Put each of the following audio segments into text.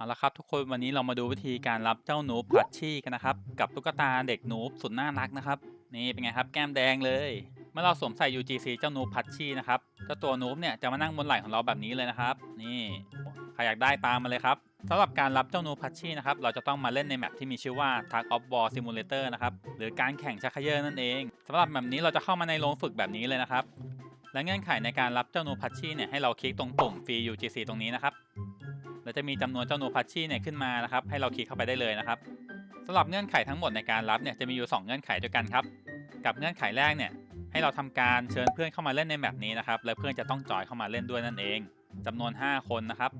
เอาละครับทุกคนวันนี้เรามาดูวิธีการรับเจ้านูบพัชชี่กันนะครับ กับตุ๊กตาเด็กนูบสุดน่ารักนะครับ นี่เป็นไงครับแก้มแดงเลย เมื่อเราสวมใส่ UGC เจ้านูบพัชชี่นะครับเจ้าตัวนูบเนี่ยจะมานั่งบนไหล่ของเราแบบนี้เลยนะครับ นี่ใครอยากได้ตามมาเลยครับสำหรับการรับเจ้านูบพัชชี่นะครับเราจะต้องมาเล่นในแมปที่มีชื่อว่า Tug of War Simulator นะครับหรือการแข่งชักเขย่อนั่นเองสำหรับแบบนี้เราจะเข้ามาในโรงฝึกแบบนี้เลยนะครับและเงื่อนไขในการรับเจ้านูพัชชี่เนี่ยให้เราคลิกตรงปุ่ม Free UGC ตรงนี้นะครับ แล้วจะมีจำนวนเจ้านูพัชชี่เนี่ยขึ้นมานะครับให้เราคลิกเข้าไปได้เลยนะครับสำหรับเงื่อนไขทั้งหมดในการรับเนี่ยจะมีอยู่ 2 เงื่อนไขด้วยกันครับ กับเงื่อนไขแรกเนี่ยให้เราทำการเชิญเพื่อนเข้ามาเล่นในแมปนี้นะครับและเพื่อนจะต้องจอยเข้ามาเล่นด้วยนั่นเองจำนวน 5 คนนะครับ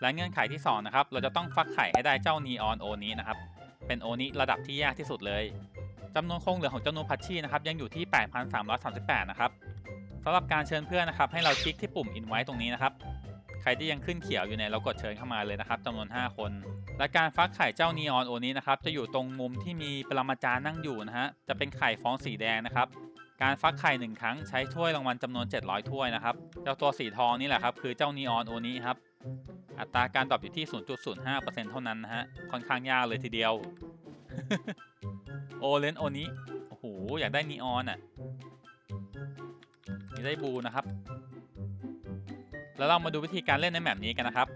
และเงื่อนไขที่2นะครับเราจะต้องฟักไข่ให้ได้เจ้านีออนโอนี้นะครับเป็นโอนี้ระดับที่ยากที่สุดเลยจำนวนคงเหลือของเจ้านูพัชชี่นะครับยังอยู่ที่ 8,338 นะครับสำหรับการเชิญเพื่อนนะครับให้เราคลิกที่ปุ่ม invite ตรงนี้นะครับ ใครที่ยังขึ้นเขียวอยู่เนี่ยเรากดเชิญเข้ามาเลยนะครับจำนวน 5 คน และการฟักไข่เจ้านีออนโอนี้นะครับจะอยู่ตรงมุมที่มีปรมาจารย์นั่งอยู่นะฮะจะเป็นไข่ฟองสีแดงนะครับการฟักไข่หนึ่งครั้งใช้ถ้วยรางวัลจำนวน 700 ถ้วยนะครับเจ้าตัวสีทองนี่แหละครับคือเจ้านีออนโอนี้ครับอัตราการตอบอยู่ที่ 0.05%เท่านั้นนะฮะค่อนข้างยากเลยทีเดียวโอเลนโอนี้โอ้โหอยากได้นีออนอะนี่ได้บูนะครับ แล้วเรามาดูวิธีการเล่นในแมปนี้กันนะครับ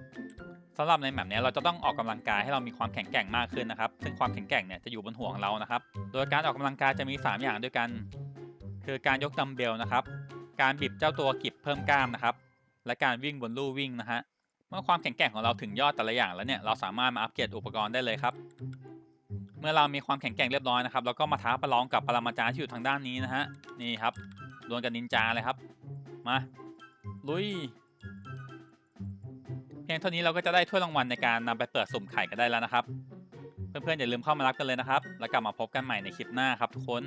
สำหรับในแมปนี้เราจะต้องออกกำลังกายให้เรามีความแข็งแกร่งมากขึ้นนะครับ ซึ่งความแข็งแกร่งเนี่ยจะอยู่บนหัวของเรานะครับ โดยการออกกำลังกายจะมี 3 อย่างด้วยกัน คือการยกดัมเบลนะครับ การบิดเจ้าตัวกิบเพิ่มกล้ามนะครับ และการวิ่งบนลู่วิ่งนะฮะ เมื่อความแข็งแกร่งของเราถึงยอดแต่ละอย่างแล้วเนี่ยเราสามารถมาอัปเกรดอุปกรณ์ได้เลยครับ เมื่อเรามีความแข็งแกร่งเรียบร้อยนะครับเราก็มาท้าประลองกับปรมาจารย์ที่อยู่ทางด้านนี้นะฮะ นี่ครับดวลกับนินจาเลยครับ มา ลุย พียงเท่านี้เราก็จะได้ถ้วยรางวัลในการนำไปเปิดสุ่มไข่กันได้แล้วนะครับ เพื่อนๆอย่าลืมเข้ามารับกันเลยนะครับ แล้วกลับมาพบกันใหม่ในคลิปหน้าครับทุกคน